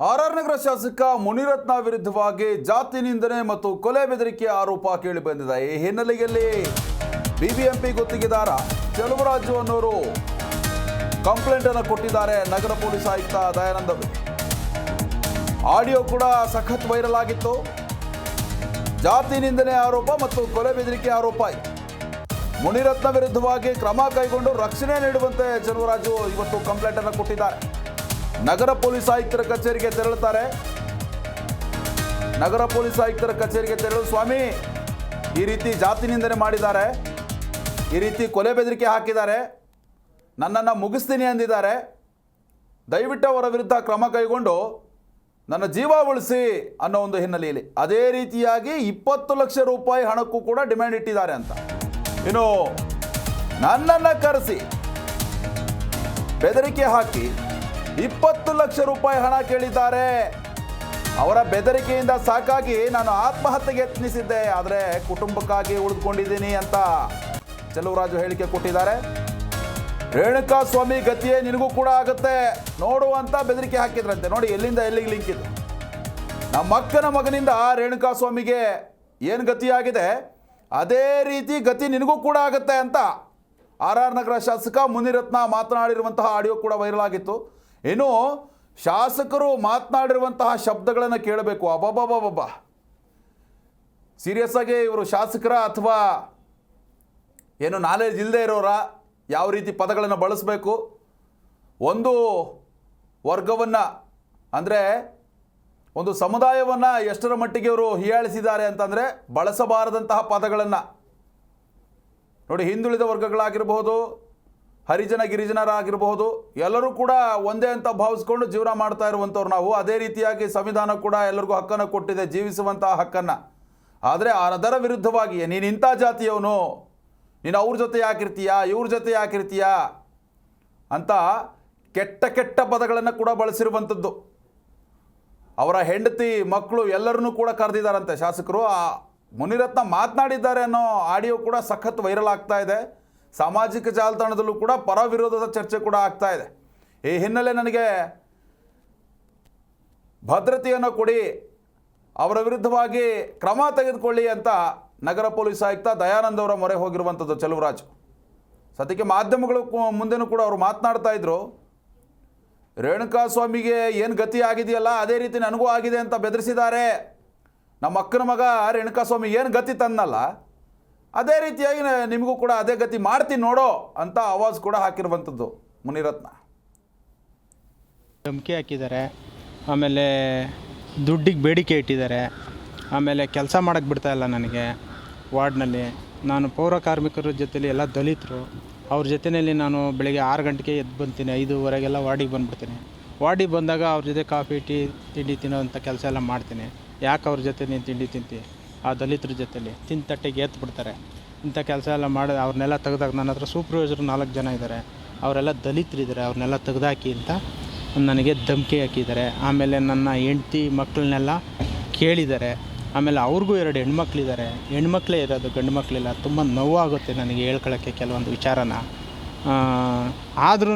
R R Nagar ಶಾಸಕ ಮುನಿರತ್ನ ವಿರುದ್ಧವಾಗಿ ಜಾತಿ ನಿಂದನೆ ಮತ್ತು ಕೊಲೆ ಬೆದರಿಕೆ ಆರೋಪ ಕೇಳಿಬಂದಿದೆ ಈ ಹಿನ್ನೆಲೆಯಲ್ಲಿ ಬಿಬಿಎಂಪಿ ಗುತ್ತಿಗೆದಾರ ಚೆಲುವರಾಜು ಅನ್ನೋರು ಕಂಪ್ಲೇಂಟ್ ಅನ್ನು ಕೊಟ್ಟಿದ್ದಾರೆ. ನಗರ ಪೊಲೀಸ್ ಆಯುಕ್ತ ದಯಾನಂದ ಆಡಿಯೋ ಕೂಡ ಸಖತ್ ವೈರಲ್ ಆಗಿತ್ತು. ಜಾತಿ ನಿಂದನೆ ಆರೋಪ ಮತ್ತು ಕೊಲೆ ಬೆದರಿಕೆ ಆರೋಪ ಮುನಿರತ್ನ ವಿರುದ್ಧವಾಗಿ ಕ್ರಮ ಕೈಗೊಂಡು ರಕ್ಷಣೆ ನೀಡುವಂತೆ ಚೆಲುವರಾಜು ಇವತ್ತು ಕಂಪ್ಲೇಂಟ್ ಅನ್ನು ಕೊಟ್ಟಿದ್ದಾರೆ. ನಗರ ಪೊಲೀಸ್ ಆಯುಕ್ತರ ಕಚೇರಿಗೆ ತೆರಳುತ್ತಾರೆ. ನಗರ ಪೊಲೀಸ್ ಆಯುಕ್ತರ ಕಚೇರಿಗೆ ತೆರಳು ಸ್ವಾಮಿ, ಈ ರೀತಿ ಜಾತಿ ನಿಂದನೆ ಮಾಡಿದ್ದಾರೆ. ಈ ರೀತಿ ಕೊಲೆ ಬೆದರಿಕೆ ಹಾಕಿದ್ದಾರೆ. ನನ್ನನ್ನು ಮುಗಿಸ್ತೀನಿ ಅಂದಿದ್ದಾರೆ. ದಯವಿಟ್ಟು ಅವರ ವಿರುದ್ಧ ಕ್ರಮ ಕೈಗೊಂಡು ನನ್ನ ಜೀವ ಉಳಿಸಿ ಅನ್ನೋ ಒಂದು ಹಿನ್ನೆಲೆಯಲ್ಲಿ. ಅದೇ ರೀತಿಯಾಗಿ ಇಪ್ಪತ್ತು ಲಕ್ಷ ರೂಪಾಯಿ ಹಣಕ್ಕೂ ಕೂಡ ಡಿಮ್ಯಾಂಡ್ ಇಟ್ಟಿದ್ದಾರೆ ಅಂತ. ಇನ್ನು ನನ್ನನ್ನು ಕರೆಸಿ ಬೆದರಿಕೆ ಹಾಕಿ ಇಪ್ಪತ್ತು ಲಕ್ಷ ರೂಪಾಯಿ ಹಣ ಕೇಳಿದ್ದಾರೆ. ಅವರ ಬೆದರಿಕೆಯಿಂದ ಸಾಕಾಗಿ ನಾನು ಆತ್ಮಹತ್ಯೆಗೆ ಯತ್ನಿಸಿದ್ದೆ, ಆದರೆ ಕುಟುಂಬಕ್ಕಾಗಿ ಉಳಿದುಕೊಂಡಿದ್ದೀನಿ ಅಂತ ಚೆಲುವರಾಜು ಹೇಳಿಕೆ ಕೊಟ್ಟಿದ್ದಾರೆ. ರೇಣುಕಾ ಸ್ವಾಮಿ ಗತಿಯೇ ನಿನಗೂ ಕೂಡ ಆಗುತ್ತೆ. ನೋಡುವಂತ ಬೆದರಿಕೆ ಹಾಕಿದ್ರಂತೆ. ನೋಡಿ, ಎಲ್ಲಿಂದ ಎಲ್ಲಿಗೆ ಲಿಂಕ್ ಇದು? ನಮ್ಮ ಅಕ್ಕನ ಮಗನಿಂದ ರೇಣುಕಾ ಸ್ವಾಮಿಗೆ ಏನು ಗತಿಯಾಗಿದೆ ಅದೇ ರೀತಿ ಗತಿ ನಿನಗೂ ಕೂಡ ಆಗುತ್ತೆ ಅಂತ ಆರ್ ಆರ್ ನಗರ ಶಾಸಕ ಮುನಿರತ್ನ ಮಾತನಾಡಿರುವಂತಹ ಆಡಿಯೋ ಕೂಡ ವೈರಲ್ ಆಗಿತ್ತು. ಇನ್ನು ಶಾಸಕರು ಮಾತನಾಡಿರುವಂತಹ ಶಬ್ದಗಳನ್ನು ಕೇಳಬೇಕು. ಅಬಬಬಬಬ್ಬ ಸೀರಿಯಸ್ ಆಗಿ ಇವರು ಶಾಸಕರ ಅಥವಾ ಏನು ನಾಲೆಜ್ ಇಲ್ಲದೆ ಇರೋರ ಯಾವ ರೀತಿ ಪದಗಳನ್ನು ಬಳಸಬೇಕು? ಒಂದು ವರ್ಗವನ್ನು, ಅಂದರೆ ಒಂದು ಸಮುದಾಯವನ್ನು ಎಷ್ಟರ ಮಟ್ಟಿಗೆ ಇವರು ಹೀಯಾಳಿಸಿದ್ದಾರೆ ಅಂತಂದರೆ ಬಳಸಬಾರದಂತಹ ಪದಗಳನ್ನು. ನೋಡಿ ಹಿಂದುಳಿದ ವರ್ಗಗಳಾಗಿರಬಹುದು ಹರಿಜನ ಗಿರಿಜನರಾಗಿರಬಹುದು. ಎಲ್ಲರೂ ಕೂಡ ಒಂದೇ ಅಂತ ಭಾವಿಸ್ಕೊಂಡು ಜೀವನ ಮಾಡ್ತಾ ಇರುವಂಥವ್ರು ನಾವು. ಅದೇ ರೀತಿಯಾಗಿ ಸಂವಿಧಾನ ಕೂಡ ಎಲ್ಲರಿಗೂ ಹಕ್ಕನ್ನು ಕೊಟ್ಟಿದೆ, ಜೀವಿಸುವಂತಹ ಹಕ್ಕನ್ನು. ಆದರೆ ಅದರ ವಿರುದ್ಧವಾಗಿ ನೀನು ಇಂಥ ಜಾತಿಯವನು, ನೀನು ಅವ್ರ ಜೊತೆ ಯಾಕಿರ್ತೀಯ, ಇವ್ರ ಜೊತೆ ಯಾಕಿರ್ತೀಯ ಅಂತ ಕೆಟ್ಟ ಕೆಟ್ಟ ಪದಗಳನ್ನು ಕೂಡ ಬಳಸಿರುವಂಥದ್ದು. ಅವರ ಹೆಂಡತಿ, ಮಕ್ಕಳು ಎಲ್ಲರನ್ನೂ ಕೂಡ ಕರೆದಿದ್ದಾರಂತೆ ಶಾಸಕರು. ಆ ಮುನಿರತ್ನ ಮಾತನಾಡಿದ್ದಾರೆ ಅನ್ನೋ ಆಡಿಯೋ ಕೂಡ ಸಖತ್ ವೈರಲ್ ಆಗ್ತಾ ಇದೆ. ಸಾಮಾಜಿಕ ಜಾಲತಾಣದಲ್ಲೂ ಕೂಡ ಪರ ವಿರೋಧದ ಚರ್ಚೆ ಕೂಡ ಆಗ್ತಾ ಇದೆ. ಈ ಹಿನ್ನೆಲೆ ನನಗೆ ಭದ್ರತೆಯನ್ನು ಕೊಡಿ, ಅವರ ವಿರುದ್ಧವಾಗಿ ಕ್ರಮ ತೆಗೆದುಕೊಳ್ಳಿ ಅಂತ ನಗರ ಪೊಲೀಸ್ ಆಯುಕ್ತ ದಯಾನಂದ ಅವರ ಮೊರೆ ಹೋಗಿರುವಂಥದ್ದು ಚೆಲುವರಾಜು. ಸದ್ಯಕ್ಕೆ ಮಾಧ್ಯಮಗಳು ಮುಂದೆನೂ ಕೂಡ ಅವರು ಮಾತನಾಡ್ತಾ ಇದ್ರು. ರೇಣುಕಾ ಸ್ವಾಮಿಗೆ ಏನು ಗತಿ ಆಗಿದೆಯಲ್ಲ, ಅದೇ ರೀತಿ ನನಗೂ ಆಗಿದೆ ಅಂತ ಬೆದರಿಸಿದ್ದಾರೆ. ನಮ್ಮ ಅಕ್ಕನ ಮಗ ರೇಣುಕಾ ಸ್ವಾಮಿ ಏನು ಗತಿ ತನ್ನಲ್ಲ. ಅದೇ ರೀತಿಯಾಗಿ ನಿಮಗೂ ಕೂಡ ಅದೇ ಗತಿ ಮಾಡ್ತೀನಿ ನೋಡೋ ಅಂತ ಆವಾಜ್ ಕೂಡ ಹಾಕಿರುವಂಥದ್ದು ಮುನಿರತ್ನ. ಧಮಕಿ ಹಾಕಿದ್ದಾರೆ, ಆಮೇಲೆ ದುಡ್ಡಿಗೆ ಬೇಡಿಕೆ ಇಟ್ಟಿದ್ದಾರೆ, ಆಮೇಲೆ ಕೆಲಸ ಮಾಡೋಕ್ಕೆ ಬಿಡ್ತಾ ಇಲ್ಲ ನನಗೆ ವಾರ್ಡ್ನಲ್ಲಿ. ನಾನು ಪೌರ ಕಾರ್ಮಿಕರ ಜೊತೆಲಿ ಎಲ್ಲ ದಲಿತರು, ಅವ್ರ ಜೊತೆಯಲ್ಲಿ ನಾನು ಬೆಳಿಗ್ಗೆ ಆರು ಗಂಟೆಗೆ ಎದ್ದು ಬಂತೀನಿ, ಐದೂವರೆಗೆಲ್ಲ ವಾರ್ಡಿಗೆ ಬಂದುಬಿಡ್ತೀನಿ. ವಾರ್ಡಿಗೆ ಬಂದಾಗ ಅವ್ರ ಜೊತೆ ಕಾಫಿ, ಟೀ, ತಿಂಡಿ ತಿನ್ನೋವಂಥ ಕೆಲಸ ಎಲ್ಲ ಮಾಡ್ತೀನಿ. ಯಾಕೆ ಅವ್ರ ಜೊತೆ ನೀನು ತಿಂಡಿ ತಿಂತಿ? ಆ ದಲಿತರ ಜೊತೆಯಲ್ಲಿ ತಿಂತಟ್ಟೆಗೆ ಎತ್ತು ಬಿಡ್ತಾರೆ ಇಂಥ ಕೆಲಸ ಎಲ್ಲ ಮಾಡಿ ಅವ್ರನ್ನೆಲ್ಲ ತೆಗ್ದಾಗ ನನ್ನ ಹತ್ರ ಸೂಪರ್ವೈಸರ್ ನಾಲ್ಕು ಜನ ಇದ್ದಾರೆ. ಅವರೆಲ್ಲ ದಲಿತರಿದ್ದಾರೆ ಅವ್ರನ್ನೆಲ್ಲ ತೆಗ್ದಾಕಿ ಅಂತ ನನಗೆ ಧಮಕಿ ಹಾಕಿದ್ದಾರೆ. ಆಮೇಲೆ ನನ್ನ ಹೆಂಡ್ತಿ ಮಕ್ಕಳನ್ನೆಲ್ಲ ಕೇಳಿದ್ದಾರೆ. ಆಮೇಲೆ ಅವ್ರಿಗೂ ಎರಡು ಹೆಣ್ಮಕ್ಳಿದ್ದಾರೆ. ಹೆಣ್ಮಕ್ಳೇ ಇರೋದು ಗಂಡು ಮಕ್ಕಳಿಲ್ಲ, ತುಂಬ ನೋವಾಗುತ್ತೆ ನನಗೆ ಹೇಳ್ಕೊಳ್ಳೋಕ್ಕೆ ಕೆಲವೊಂದು ವಿಚಾರನ. ಆದ್ರೂ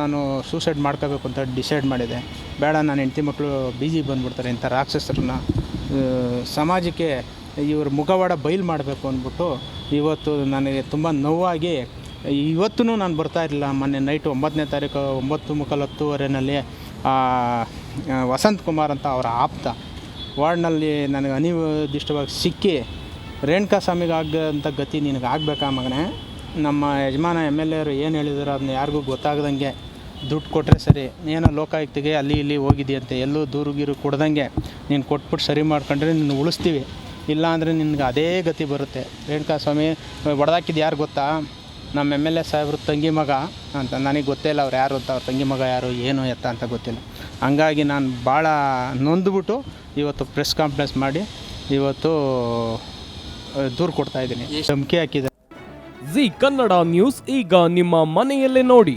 ನಾನು ಸೂಸೈಡ್ ಮಾಡ್ಕೋಬೇಕು ಅಂತ ಡಿಸೈಡ್ ಮಾಡಿದೆ. ಬೇಡ ನಾನು ಹೆಂಡ್ತಿ ಮಕ್ಕಳು ಬೀಜಿ ಬಂದುಬಿಡ್ತಾರೆ ಇಂಥ ರಾಕ್ಷಸರನ್ನ. ಸಮಾಜಕ್ಕೆ ಇವ್ರ ಮುಖವಾಡ ಬಯಲು ಮಾಡಬೇಕು ಅಂದ್ಬಿಟ್ಟು ಇವತ್ತು ನನಗೆ ತುಂಬ ನೋವಾಗಿ ಇವತ್ತೂ ನಾನು ಬರ್ತಾ ಇರಲಿಲ್ಲ. ಮೊನ್ನೆ ನೈಟ್ ಒಂಬತ್ತನೇ ತಾರೀಕು ಒಂಬತ್ತು ಮುಕ್ಕಾಲು ಆ, ವಸಂತ್ ಕುಮಾರ್ ಅಂತ ಅವರ ಆಪ್ತ ವಾರ್ಡ್ನಲ್ಲಿ ನನಗೆ ಅನಿರ್ದಿಷ್ಟವಾಗಿ ಸಿಕ್ಕಿ ರೇಣುಕಾ ಸ್ವಾಮಿಗೆ ಆಗಂಥ ಗತಿ ನಿನಗೆ ಆಗಬೇಕಾ ಮಗನೇ? ನಮ್ಮ ಯಜಮಾನ ಎಂ ಎಲ್ ಎರು ಏನು ಹೇಳಿದಾರೋ ಅದನ್ನ ಯಾರಿಗೂ ಗೊತ್ತಾಗ್ದಂಗೆ ದುಡ್ಡು ಕೊಟ್ಟರೆ ಸರಿ. ಏನೋ ಲೋಕಾಯುಕ್ತಿಗೆ ಅಲ್ಲಿ ಇಲ್ಲಿ ಹೋಗಿದೆಯಂತೆ ಎಲ್ಲೂ ದೂರು ಗೀರು ಕೊಡ್ದಂಗೆ. ನೀನು ಕೊಟ್ಬಿಟ್ಟು ಸರಿ ಮಾಡ್ಕೊಂಡ್ರೆ ನಿನ್ನ ಉಳಿಸ್ತೀವಿ. ಇಲ್ಲ ಅಂದರೆ ನಿನ್ಗೆ ಅದೇ ಗತಿ ಬರುತ್ತೆ. ರೇಣುಕಾ ಸ್ವಾಮಿ ಒಡೆದಾಕಿದ್ದು ಯಾರು ಗೊತ್ತಾ? ನಮ್ಮ ಎಂ ಎಲ್ ಎ ಸಾಹೇಬ್ರ ತಂಗಿ ಮಗ ಅಂತ. ನನಗೆ ಗೊತ್ತೇ ಇಲ್ಲ ಅವ್ರು ಯಾರು ಅಂತ. ಅವ್ರ ತಂಗಿ ಮಗ ಯಾರು ಏನು ಎತ್ತ ಅಂತ ಗೊತ್ತಿಲ್ಲ. ಹಂಗಾಗಿ ನಾನು ಭಾಳ ನೊಂದ್ಬಿಟ್ಟು ಇವತ್ತು ಪ್ರೆಸ್ ಕಾನ್ಫರೆನ್ಸ್ ಮಾಡಿ ಇವತ್ತು ದೂರು ಕೊಡ್ತಾ ಇದ್ದೀನಿ. ಧಮಕಿ ಹಾಕಿದೆ ಜಿ ಕನ್ನಡ ನ್ಯೂಸ್ ಈಗ ನಿಮ್ಮ ಮನೆಯಲ್ಲೇ ನೋಡಿ.